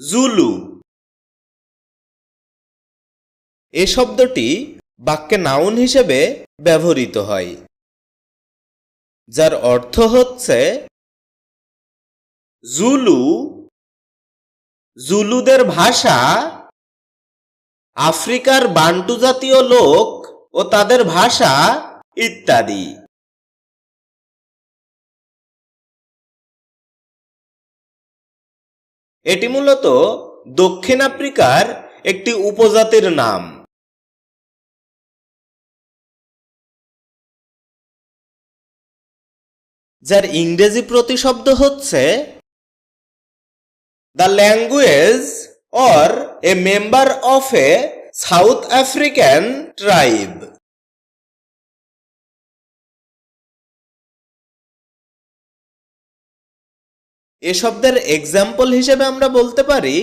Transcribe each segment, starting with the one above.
Zulu. এ শব্দটি বাক্যে noun হিসেবে ব্যবহৃত হয়, যার অর্থ হচ্ছে জুলু। জুলুদের ভাষা আফ্রিকার বান্টু জাতীয় লোক ও তাদের ভাষা ইত্যাদি। এটি মূলত দক্ষিণ আফ্রিকার একটি উপজাতির নাম। যার ইংরেজি প্রতিশব্দ হচ্ছে the language or a member of a South African tribe এ শব্দের এক্সাম্পল হিসেবে আমরা বলতে পারি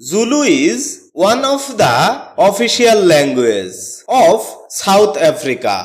Zulu is one of the official language of South Africa